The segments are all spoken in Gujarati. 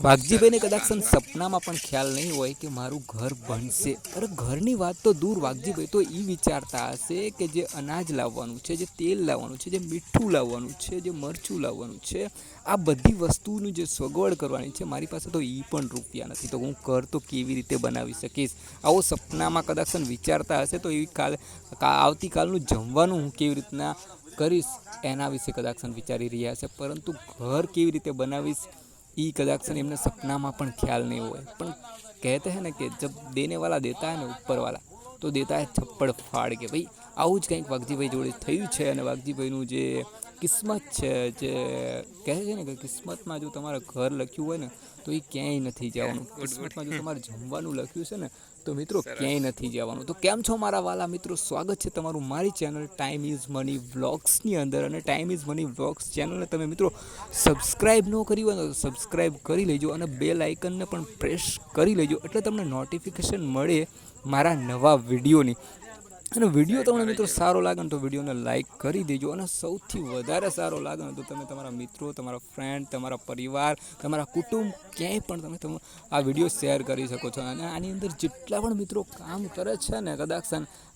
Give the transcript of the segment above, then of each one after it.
વાઘજીભાઈને કદાચ સપનામાં પણ ખ્યાલ નહીં હોય કે મારું ઘર બનશે. અરે ઘરની વાત તો દૂર, વાઘજીભાઈ, તો એ વિચારતા હશે કે જે અનાજ લાવવાનું છે, જે તેલ લાવવાનું છે, જે મીઠું લાવવાનું છે, જે મરચું લાવવાનું છે, આ બધી વસ્તુનું જે સગવડ કરવાની છે, મારી પાસે તો એ પણ રૂપિયા નથી. તો હું ઘર તો કેવી રીતે બનાવી શકીશ? આવો સપનામાં કદાચ વિચારતા હશે તો એવી કાલ આવતીકાલનું જમવાનું હું કેવી રીતના કરીશ, એના વિશે કદાચ વિચારી રહ્યા છે પરંતુ ઘર કેવી રીતે બનાવીશ એ કદાચ એમને સપનામાં પણ ખ્યાલ નહીં હોય. પણ કહેતે હે ને કે જબ દેને વાલા દેતા હે ને ઉપરવાલા તો દેતા હે થપ્પડ ફાડ કે ભાઈ આવું જ કંઈક વાઘજીભાઈ જોડે થયું છે અને વાઘજીભાઈનું જે કિસ્મત છે જે કહે છે ને કે કિસ્મતમાં જો તમારે ઘર લખ્યું હોય ને તો એ ક્યાંય નથી જવાનું. કિસ્મતમાં જો તમારે જમવાનું લખ્યું છે ને તો મિત્રો ક્યાંય નથી જવાનું. તો કેમ છો મારા વાલા મિત્રો? સ્વાગત છે તમારું મારી ચેનલ ટાઈમ ઇઝ મની વ્લોગ્સની અંદર. અને ટાઈમ ઇઝ મની વ્લોગ્સ ચેનલને તમે મિત્રો સબસ્ક્રાઈબ ન કરી હોય ને તો સબસ્ક્રાઈબ કરી લેજો અને બેલ આઇકનને પણ પ્રેસ કરી લેજો એટલે તમને નોટિફિકેશન મળે મારા નવા વિડીયોની. અને વીડિયો તમને મિત્રો સારો લાગે ને તો વિડીયોને લાઇક કરી દેજો અને સૌથી વધારે સારો લાગે ને તો તમે તમારા મિત્રો તમારા ફ્રેન્ડ તમારા પરિવાર તમારા કુટુંબ ક્યાંય પણ તમે તમે આ વીડિયો શેર કરી શકો છો. અને આની અંદર જેટલા પણ મિત્રો કામ કરે છે ને કદાચ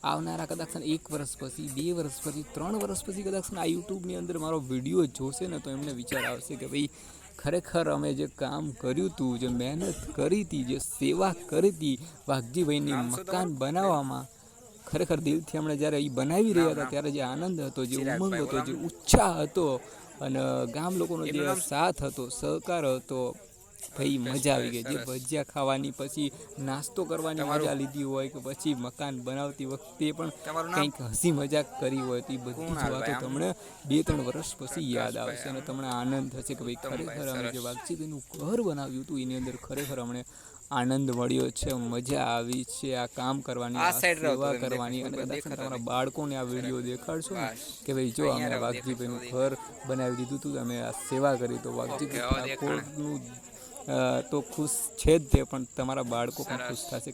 આવનારા કદાચ એક વર્ષ પછી બે વર્ષ પછી ત્રણ વર્ષ પછી કદાચ આ યુટ્યુબની અંદર મારો વીડિયો જોશે ને તો એમને વિચાર આવશે કે ભાઈ ખરેખર અમે જે કામ કર્યું હતું જે મહેનત કરી હતી જે સેવા કરી હતી વાઘજીભાઈની મકાન બનાવવામાં ખરેખર દિલથી હમણાં જ્યારે એ બનાવી રહ્યા હતા ત્યારે જે આનંદ હતો જે ઉમંગ હતો જે ઉત્સાહ હતો અને ગામ લોકોનો જે સાથ હતો સહકાર હતો ભાઈ મજા આવી ગઈ. જે ભજીયા ખાવાની પછી નાસ્તો કરવાની મજા લીધી હોય કે પછી મકાન બનાવતી વખતે પણ કંઈક હસી મજાક કરી હોય તો એ બધી જ વાતો તમને બે ત્રણ વર્ષ પછી યાદ આવશે અને તમને આનંદ થશે કે ભાઈ ખરેખર અમે જે વાઘજીભાઈનું ઘર બનાવ્યું હતું એની અંદર ખરેખર અમને આનંદ મળ્યો છે મજા આવી છે આ કામ કરવાની આ સેવા કરવાની અને કદાચ તમારા બાળકોને આ વીડિયો દેખાડશો ને કે ભાઈ જો અમે વાઘજીભાઈનું ઘર બનાવી દીધું હતું અમે આ સેવા કરી તો વાઘજીભાઈ ઠાકોરનું તો ખુશ છે જ તે પણ તમારા બાળકો પણ ખુશ થશે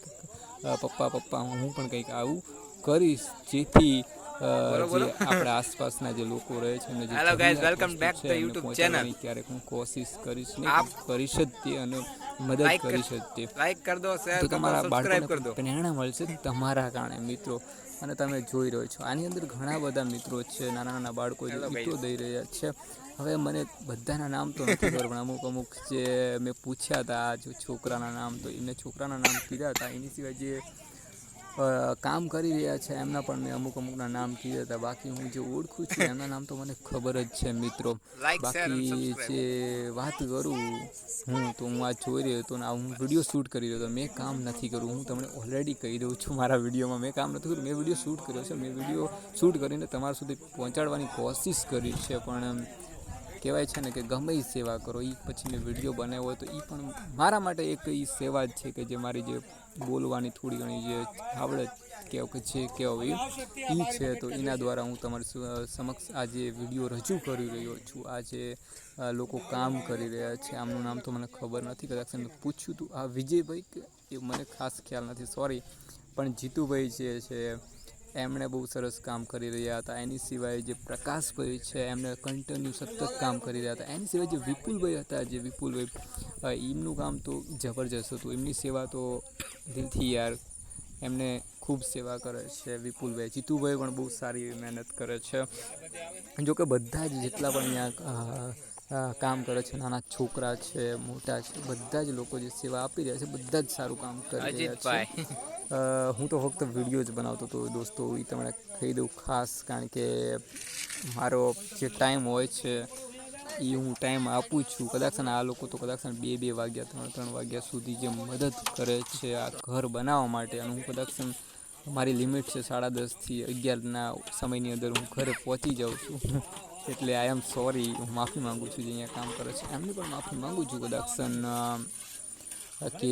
પપ્પા પપ્પા હું પણ કંઈક આવું કરીશ જેથી જે આપણા આસપાસના જે લોકો રહે છે અને welcome વસ્તુ back છે to YouTube પહોંચાડવાની ક્યારેક હું કોશિશ કરીશ ને કરીશ જ તે અને મદદ કરીશ જ તે. લાઈક કર દો શેર કર દો સબસ્ક્રાઇબ કર દો. પ્રેરણા મળશે તમારા કારણે મિત્રો? અને તમે જોઈ રહ્યો છો આની અંદર ઘણા બધા મિત્રો છે નાના નાના બાળકો જે મિત્રો દઈ રહ્યા છે. હવે મને બધાના નામ તો નથી ખબર પણ અમુક અમુક જે મેં પૂછ્યા હતા જો છોકરાના નામ તો એમને છોકરાના નામ કીધા હતા એની સિવાય જે કામ કરી રહ્યા છે. એમના પણ મેં અમુક અમુકના નામ કીધા હતા. બાકી હું જે ઓળખું છું એમના નામ તો મને ખબર જ છે મિત્રો. બાકી જે વાત કરું હું તો હું આ જોઈ રહ્યો હતો ને આ હું વીડિયો શૂટ કરી રહ્યો હતો. મેં કામ નથી કર્યું. હું તમને ઓલરેડી કહી દઉં છું મારા વિડીયોમાં મેં. કામ નથી કર્યું. મેં વીડિયો શૂટ કર્યો છે. મેં વીડિયો શૂટ કરીને તમારા સુધી પહોંચાડવાની કોશિશ કરી છે. પણ કહેવાય છે ને કે ગમે એ સેવા કરો. એ પછી મેં વીડિયો બનાવ્યો હોય તો એ પણ મારા માટે એક એ સેવા જ છે કે જે મારી જે બોલવાની થોડી ઘણી જે આવડત કેવો કે જે કહેવાય એ છે. તો એના દ્વારા હું તમારી સમક્ષ આ જે વીડિયો રજૂ કરી રહ્યો છું. આ જે લોકો કામ કરી રહ્યા છે. આમનું નામ તો મને ખબર નથી. કદાચ મેં પૂછ્યું હતું આ વિજયભાઈ કે, એ મને ખાસ ખ્યાલ નથી. સોરી પણ જીતુભાઈ જે છે, એમણે બહુ સરસ કામ કરી રહ્યા હતા. એની સિવાય જે પ્રકાશભાઈ છે એમણે કન્ટિન્યુ સતત કામ કરી રહ્યા હતા. એની સિવાય જે વિપુલભાઈ હતા, જે વિપુલભાઈ એમનું કામ તો જબરજસ્ત હતું. એમની સેવા તો દિલથી યાર એમને ખૂબ સેવા કરે છે વિપુલભાઈ. જીતુભાઈ પણ બહુ સારી એવી મહેનત કરે છે. જોકે બધા જ જેટલા પણ અહીંયા કામ કરે છે નાના છોકરા છે મોટા છે બધા જ લોકો જે સેવા આપી રહ્યા છે બધા જ સારું કામ કરી રહ્યા છે. હું તો ફક્ત વીડિયો જ બનાવતો હતો દોસ્તો એ તમને કહી દઉં ખાસ કારણ કે મારો જે ટાઈમ હોય છે એ હું ટાઈમ આપું છું. કદાચ આ લોકો તો કદાચ બે બે વાગ્યા, ત્રણ ત્રણ વાગ્યા સુધી જે મદદ કરે છે આ ઘર બનાવવા માટે. અને હું કદાચ મારી લિમિટ છે સાડા દસથી અગિયારના સમયની અંદર હું ઘરે પહોંચી જાઉં છું. એટલે આઈ એમ સોરી હું માફી માગું છું જે અહીંયા કામ કરે છે. એમની પણ માફી માગું છું કદાચ. કે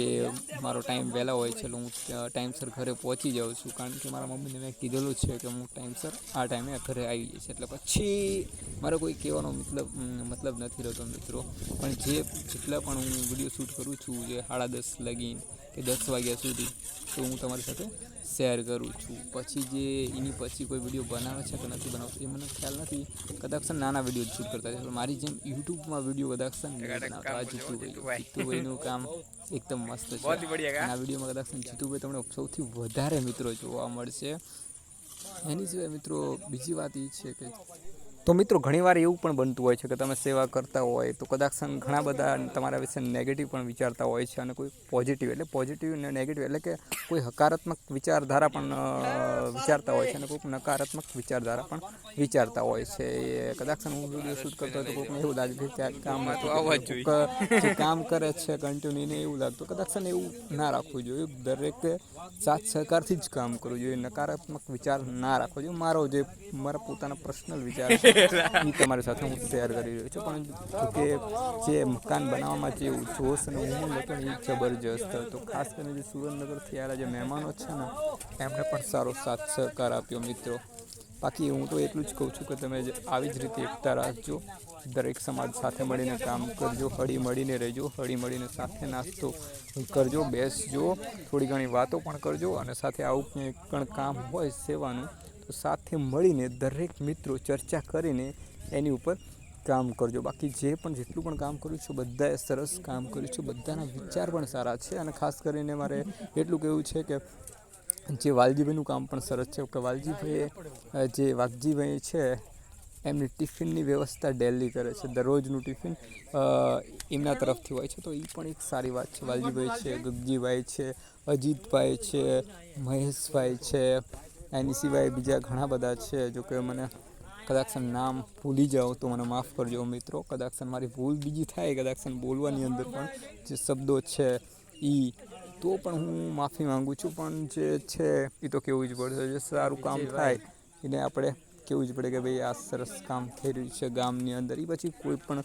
મારો ટાઈમ વહેલા હોય છે એટલે હું ટાઈમસર ઘરે પહોંચી જાઉં છું. કારણ કે મારા મમ્મીને મેં કીધેલું છે કે હું ટાઈમસર આ ટાઈમે ઘરે આવી જઈશ. એટલે પછી મારો કોઈ કહેવાનો મતલબ મતલબ નથી રહેતો મિત્રો. પણ જે જેટલા પણ હું વીડિયો શૂટ કરું છું, જે સાડા દસ લગીન કે દસ વાગ્યા સુધી તો હું તમારી સાથે શેર કરું છું. પછી જે એની પછી કોઈ વીડિયો બનાવે છે કે નથી બનાવતો એ મને ખ્યાલ નથી. કદાચ નાના વીડિયો શૂટ કરતા છે. મારી જેમ યુટ્યુબમાં વીડિયો કદાચ બનાવતા. જીતુભાઈ. જીતુભાઈનું કામ એકદમ મસ્ત છે. આ વિડીયોમાં કદાચ જીતુભાઈ તમને સૌથી વધારે મિત્રો જોવા મળશે. એની સિવાય મિત્રો બીજી વાત એ છે કે તો મિત્રો ઘણીવાર એવું પણ બનતું હોય છે કે તમે સેવા કરતા હોય તો કદાચ ઘણા બધા તમારા વિશે નેગેટિવ પણ વિચારતા હોય છે અને કોઈ પોઝિટિવ એટલે પોઝિટિવ ને નેગેટિવ એટલે કે કોઈ હકારાત્મક વિચારધારા પણ વિચારતા હોય છે અને કોઈક નકારાત્મક વિચારધારા પણ વિચારતા હોય છે. એ કદાચ હું વીડિયો શૂટ કરતો હોય તો કોઈકને એવું લાગે કે કામ જે કામ કરે છે કન્ટિન્યુ ને એવું લાગતું કદાચ એવું ના રાખવું જોઈએ. દરેક સાથ સહકારથી જ કામ કરવું જોઈએ. નકારાત્મક વિચાર ના રાખવો જોઈએ. મારો જે મારા પોતાના પર્સનલ વિચાર છે એ તમારી સાથે હું શેર કરી રહ્યો છું, પણ કે જે મકાન બનાવવામાં જે જોશ અને ઉમંગ હતો ને એ જબરજસ્ત હતો. ખાસ કરીને જે સુરેન્દ્રનગરથી આવેલા જે મહેમાનો છે ને એમણે પણ સારો સાથ સહકાર આપ્યો મિત્રો. બાકી હું તો એટલું જ કહું છું કે તમે આવી જ રીતે એકતા રાખજો. દરેક સમાજ સાથે મળીને કામ કરજો હળી મળીને રહેજો હળી મળીને સાથે નાસ્તો કરજો, બેસજો, થોડી ઘણી વાતો પણ કરજો અને સાથે આવું કંઈ પણ કામ હોય સેવાનું સાથે મળીને દરેક મિત્રો ચર્ચા કરીને એની ઉપર કામ કરજો. બાકી જે પણ જેટલું પણ કામ કર્યું છે, બધાએ સરસ કામ કર્યું છે. બધાના વિચાર પણ સારા છે અને ખાસ કરીને મારે એટલું કહેવું છે કે જે વાલજીભાઈનું કામ પણ સરસ છે. કે વાલજીભાઈએ જે વાઘજીભાઈ છે, એમની ટિફિનની વ્યવસ્થા ડેલી કરે છે. દરરોજનું ટિફિન એમના તરફથી હોય છે. તો એ પણ એક સારી વાત છે. વાલજીભાઈ છે, ગગજીભાઈ છે, અજીતભાઈ છે, મહેશભાઈ છે એની સિવાય બીજા ઘણા બધા છે જો કે મને કદાચ નામ ભૂલી જાઉં તો મને માફ કરજો મિત્રો. કદાચ મારી ભૂલ બીજી થાય કદાચ બોલવાની અંદર પણ જે શબ્દો છે એ તો પણ હું માફી માંગુ છું. પણ જે છે એ તો કેવું જ પડશે જે સારું કામ થાય એને આપણે કેવું જ પડે કે ભાઈ આ સરસ કામ થઈ રહ્યું છે ગામની અંદર. એ પછી કોઈ પણ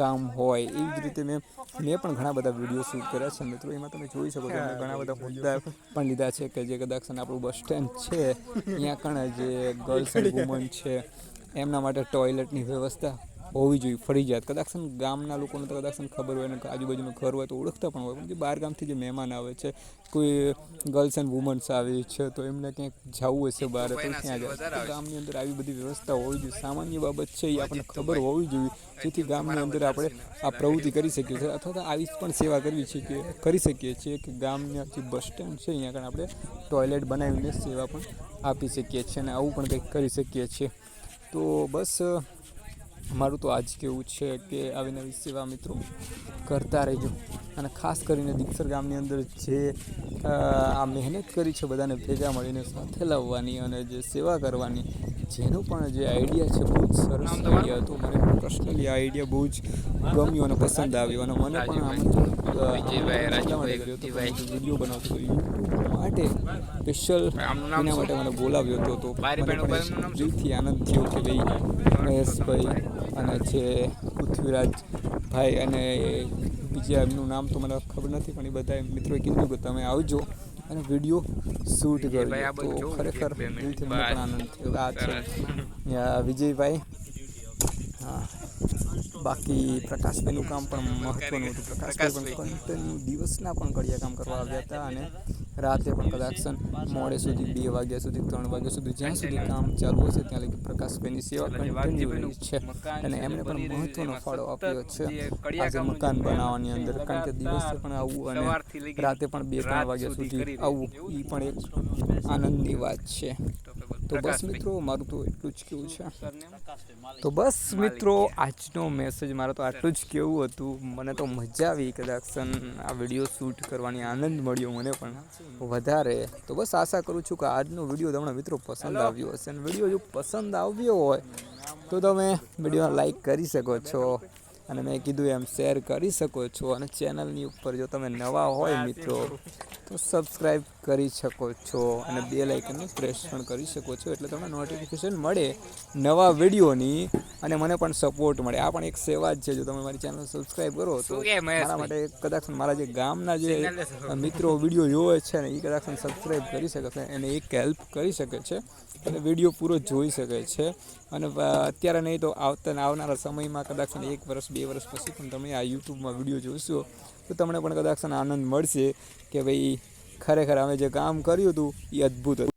કામ હોય એવી જ રીતે મેં મેં પણ ઘણા બધા વીડિયો શૂટ કર્યા છે. મિત્રો, એમાં તમે જોઈ શકો છો ઘણા બધા મુદ્દા પણ લીધા છે કે જે કદાચ આપણું બસ સ્ટેન્ડ છે અહીંયા કણ જે ગર્લ્સ એન્ડ વુમન છે, એમના માટે ટોયલેટની વ્યવસ્થા હોવી જોઈએ ફરજિયાત કદાચ ગામના લોકોને તો કદાચ ખબર હોય ને કે આજુબાજુનું ઘર હોય તો ઓળખતા પણ હોય. પણ જે બહાર ગામથી જે મહેમાન આવે છે કોઈ ગર્લ્સ એન્ડ વુમન્સ આવે છે તો એમને ક્યાંક જવું હશે બહાર તો ત્યાં જાય. ગામની અંદર આવી બધી વ્યવસ્થા હોવી જોઈએ. સામાન્ય બાબત છે એ આપણને ખબર હોવી જોઈએ. જેથી ગામની અંદર આપણે આ પ્રવૃત્તિ કરી શકીએ છીએ. અથવા તો આવી પણ સેવા કરવી છે કે કરી શકીએ છીએ કે ગામના જે બસ સ્ટેન્ડ છે અહીંયા આગળ આપણે ટોયલેટ બનાવીને સેવા પણ આપી શકીએ છીએ અને આવું પણ કંઈક કરી શકીએ છીએ. તો બસ મારું તો આજ કેવું છે કે આવી નવી સેવા મિત્રો કરતા રહેજો. અને ખાસ કરીને દીક્ષર ગામની અંદર જે આ મહેનત કરી છે બધાને ભેગા મળીને સાથે લાવવાની અને જે સેવા કરવાની જેનો પણ જે આઈડિયા છે બહુ જ સરસ આઈડિયા હતો. મને પર્સનલી આ આઈડિયા બહુ જ ગમ્યો અને પસંદ આવ્યો અને મને પણ વીડિયો બનાવતો યુટ્યુબ માટે સ્પેશિયલ એના માટે મને બોલાવ્યો હતો તો દિલથી આનંદ થયો કે ભાઈ મહેશભાઈ અને જે પૃથ્વીરાજ ભાઈ અને બીજા એમનું નામ તો મને ખબર નથી પણ એ બધા મિત્રોએ કીધું કે તમે આવજો અને વીડિયો શૂટ કર્યો તો ખરેખર દિલથી મને પણ આનંદ થયો. આ છે વિજયભાઈ. હા. બાકી પ્રકાશભાઈનું કામ પણ મહત્વનું હતું. પ્રકાશભાઈ પણ કન્ટિન્યુ દિવસના પણ કડિયા કામ કરવા આવ્યા હતા અને રાતે પણ કદાચ મોડે સુધી બે વાગ્યા સુધી, ત્રણ વાગ્યા સુધી જ્યાં સુધી કામ ચાલુ હશે ત્યાં લગી પ્રકાશભાઈની સેવા કન્ટિન્યુ રહી છે. અને એમણે પણ મહત્વનો ફાળો આપ્યો છે આજે મકાન બનાવવાની અંદર. કારણ કે દિવસે પણ આવવું અને રાતે પણ બે ત્રણ વાગ્યા સુધી આવવું એ પણ એક આનંદની વાત છે. તો બસ મિત્રો મારું તો એટલું જ કેવું છે. તો બસ મિત્રો આજનો મેસેજ મારે તો આટલું જ કેવું હતું. મને તો મજા આવી કદાચ આ વીડિયો શૂટ કરવાની આનંદ મળ્યો મને પણ વધારે. તો બસ આશા કરું છું કે આજનો વીડિયો તમને મિત્રો પસંદ આવ્યો હશે. અને વીડિયો જો પસંદ આવ્યો હોય તો તમે વિડીયોને લાઈક કરી શકો છો. અને મેં કીધું એમ શેર કરી શકો છો. અને ચેનલની ઉપર જો તમે નવા હોય મિત્રો તો સબસ્ક્રાઈબ કરી શકો છો અને બે લાઇકનને પ્રેસ પણ કરી શકો છો એટલે તમને નોટિફિકેશન મળે નવા વિડીયોની અને મને પણ સપોર્ટ મળે. આ પણ એક સેવા જ છે જો તમે મારી ચેનલ સબસ્ક્રાઈબ કરો તો મારા માટે કદાચ મારા જે ગામના જે મિત્રો વીડિયો જોવે છે ને એ કદાચ સબસ્ક્રાઈબ કરી શકે છે અને એક હેલ્પ કરી શકે છે. અને વીડિયો પૂરો જોઈ શકે છે. અને અત્યારે નહીં તો આવતા આવનારા સમયમાં કદાચ એક વર્ષ, બે વર્ષ પછી પણ તમે આ યુટ્યુબમાં વીડિયો જોશો, તો તમને પણ કદાચ આનંદ મળશે કે ભાઈ ખરેખર અમે જે કામ કર્યું હતું એ અદ્ભુત હતું.